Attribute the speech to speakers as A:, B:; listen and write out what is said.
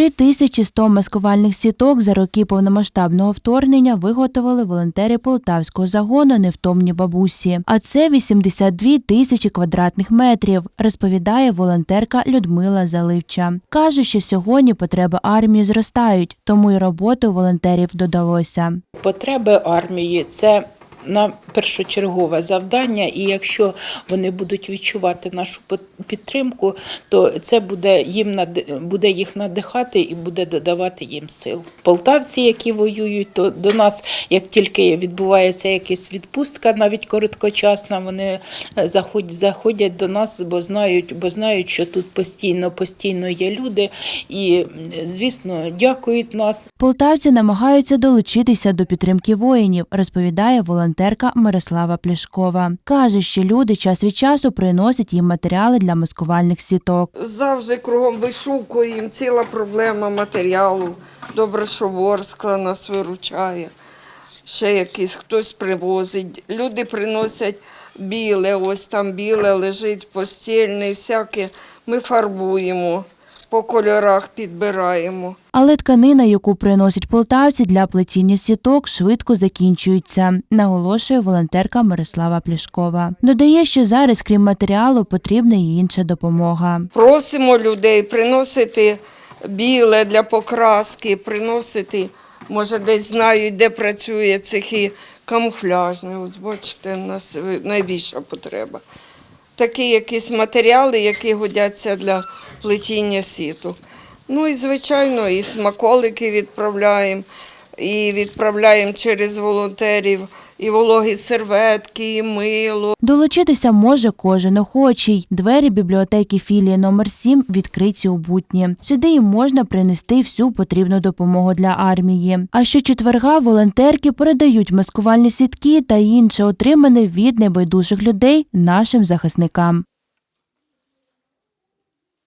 A: 3100 маскувальних сіток за роки повномасштабного вторгнення виготовили волонтери полтавського загону невтомні бабусі. А це 82 тисячі квадратних метрів, розповідає волонтерка Людмила Заливча. Каже, що сьогодні потреби армії зростають, тому й роботи волонтерів додалося.
B: Потреби армії це на першочергове завдання, і якщо вони будуть відчувати нашу підтримку, то це буде їм буде їх надихати і буде додавати їм сил. Полтавці, які воюють, то до нас, як тільки відбувається якась відпустка, навіть короткочасна, вони е, заходять, заходять до нас, бо знають, бо знають, що тут постійно, постійно є люди, і звісно, дякують нас.
A: Полтавці намагаються долучитися до підтримки воїнів, розповідає волонтерка Мирослава Плішкова. Каже, що люди час від часу приносять їм матеріали для маскувальних сіток.
C: Завжди кругом вишукуємо, ціла проблема матеріалу. Добре, що Ворскла нас виручає. Ще якийсь хтось привозить. Люди приносять біле, ось там біле лежить, постільне, всяке. Ми фарбуємо, по кольорах підбираємо.
A: Але тканина, яку приносять полтавці для плетіння сіток, швидко закінчується, наголошує волонтерка Мирослава Плішкова. Додає, що зараз, крім матеріалу, потрібна і інша допомога.
C: Просимо людей приносити біле для покраски, приносити, може, десь знають, де працює цехи камуфляжне. Ось бачите, у нас найбільша потреба. Такі якісь матеріали, які годяться для плетіння сіток. Ну і, звичайно, і смаколики відправляємо, і відправляємо через волонтерів, і вологі серветки, і мило.
A: Долучитися може кожен охочий. Двері бібліотеки філії номер 7 відкриті у будні. Сюди їм можна принести всю потрібну допомогу для армії. А щочетверга волонтерки передають маскувальні сітки та інше отримане від небайдужих людей нашим захисникам.